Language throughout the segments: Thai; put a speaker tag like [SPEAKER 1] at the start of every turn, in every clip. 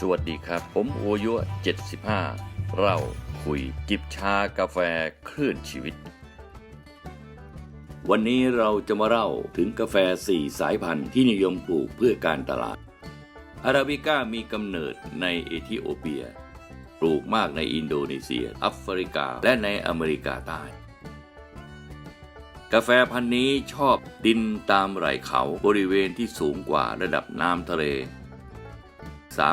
[SPEAKER 1] สวัสดีครับ ผมโอยุ75 เราคุยจิบชากาแฟคลื่นชีวิต วันนี้เราจะมาเล่าถึงกาแฟ 4 สายพันธุ์ที่นิยมปลูกเพื่อการตลาด อาราบิก้ามีกำเนิดในเอธิโอเปีย ปลูกมากในอินโดนีเซียแอฟริกา และในอเมริกาใต้ กาแฟพันธุ์นี้ชอบดินตามไหล่เขาบริเวณที่สูงกว่าระดับน้ำทะเล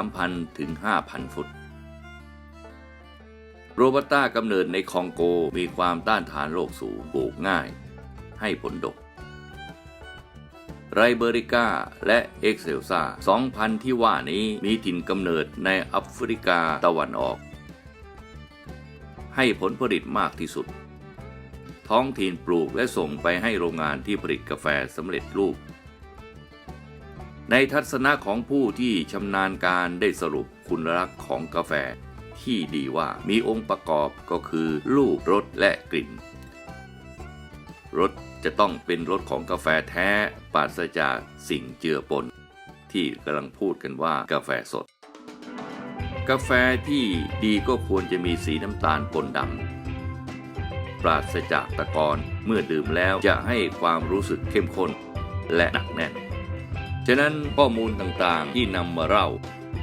[SPEAKER 1] 3,000 ถึง 5,000 ฟุต โรบัสต้ากำเนิดในคองโกมีความต้านทานโรคสูงปลูกง่าย ให้ผลดก ไรเบอริก้าและเอ็กเซลซาสองพันที่ว่านี้มีถิ่นกำเนิดในแอฟริกาตะวันออก ให้ผลผลิตมากที่สุด ท้องถิ่นปลูกและส่งไปให้โรงงานที่ผลิตกาแฟสำเร็จรูป ในทัศนะของผู้ที่ชำนาญการได้สรุปคุณลักษณ์ของกาแฟ ที่ดีว่ามีองค์ประกอบก็คือรูปรสและกลิ่นรสจะต้องเป็นรสของกาแฟแท้ปราศจากสิ่งเจือปน ที่กำลังพูดกันว่ากาแฟสด กาแฟที่ดีก็ควรจะมีสีน้ำตาลปนดำปราศจากตะกอนเมื่อดื่มแล้วจะให้ความรู้สึกเข้มข้นและหนักแน่น ฉะนั้นข้อมูลต่างๆที่นำมาเล่า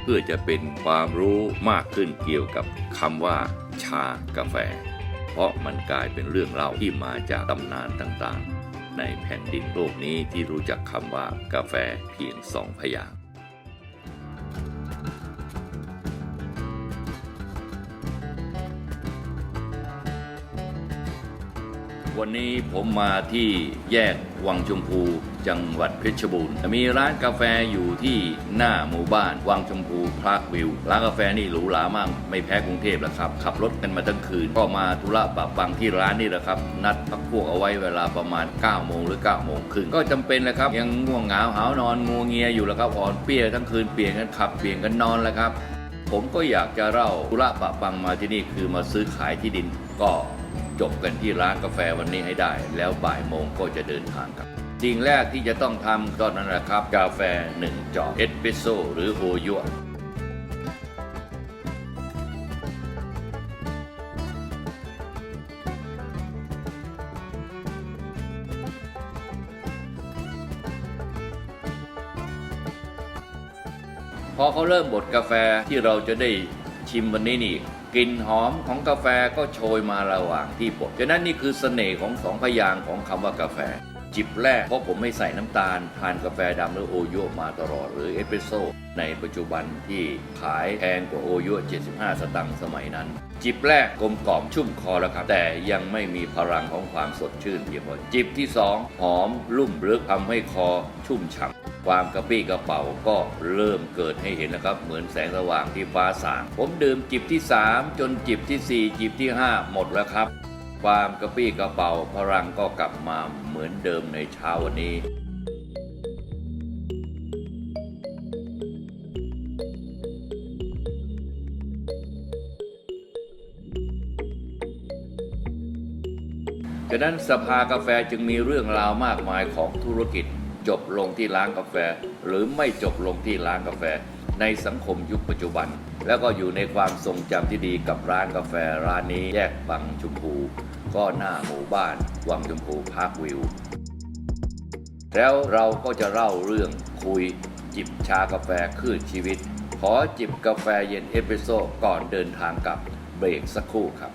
[SPEAKER 1] เพื่อจะเป็นความรู้มากขึ้นเกี่ยวกับคำว่า ชากาแฟ เพราะมันกลายเป็นเรื่องเล่าที่มาจากตำนานต่างๆ ในแผ่นดินโลกนี้ที่รู้จักคำว่ากาแฟเพียงสองพยาง วันนี้ผมมาที่แยกวังชมพูจังหวัดเพชรบูรณ์มีร้านกาแฟอยู่ที่หน้าหมู่บ้านวังชมพูพร์ควิว ร้านกาแฟนี่หรูหรามาก ไม่แพ้กรุงเทพหรอกครับ ขับรถกันมาทั้งคืน ก็มาธุระปะปังที่ร้านนี่แหละครับ นัดพักพวกเอาไว้เวลาประมาณ 9 โมงหรือ 9 โมงครึ่งก็จำเป็นแหละครับ ยังง่วงเหงาหาวนอนงัวเงียอยู่แล้วครับอ่อนเปี้ยทั้งคืนเปลี่ยนกันขับเปลี่ยนกันนอนแล้วครับผมก็อยากจะเล่าธุระปะปังมาที่นี่คือมาซื้อขายที่ดินก็ จบกันที่ร้านกาแฟวันนี้ให้ได้ แล้วบ่ายโมงก็จะเดินทางกลับสิ่งแรกที่จะต้องทำก็นั่นแหละครับ กาแฟ 1 จอกเอสเปรสโซหรือโฮยุะพอเขาเริ่มบดกาแฟที่เราจะได้ชิมวันนี้นี่ กลิ่นหอมของกาแฟก็โชยมาระหว่างที่บดฉะนั้นนี่คือเสน่ห์ของสองพยางค์ของคำว่ากาแฟ จิบแรกเพราะผมไม่ใส่น้ำตาล ทานกาแฟดำหรือโอโยมาตลอด หรือเอสเปรสโซ่ในปัจจุบันที่ขายแพงกว่าโอโย75 สตังค์สมัยนั้น จิบแรกกลมกล่อมชุ่มคอแล้วครับ แต่ยังไม่มีพลังของความสดชื่นเพียงพอจิบที่สองหอมลุ่มลึกทำให้คอชุ่มฉ่ำความกระปี้กระเป๋าก็เริ่มเกิดให้เห็นแล้วครับ เหมือนแสงสว่างที่ฟ้าสาง ผมดื่มจิบที่ 3 จนจิบที่ 4 จิบที่ 5 หมดแล้วครับ ความกระปี้กระเป๋าพลังก็กลับมาเหมือนเดิมในเช้าวันนี้ฉะนั้นสภากาแฟจึงมีเรื่องราวมากมายของธุรกิจ จบลงที่ร้านกาแฟ หรือไม่จบลงที่ร้านกาแฟ ในสังคมยุคปัจจุบัน แล้วก็อยู่ในความทรงจำที่ดีกับร้านกาแฟร้านนี้แยกบางชมพู ก็หน้าหมู่บ้านวังชมพูพาร์ควิว แล้วเราก็จะเล่าเรื่องคุยจิบชากาแฟคลื่นชีวิต ขอจิบกาแฟเย็นเอสเปรสโซ่ก่อนเดินทางกลับเบรกสักครู่ครับ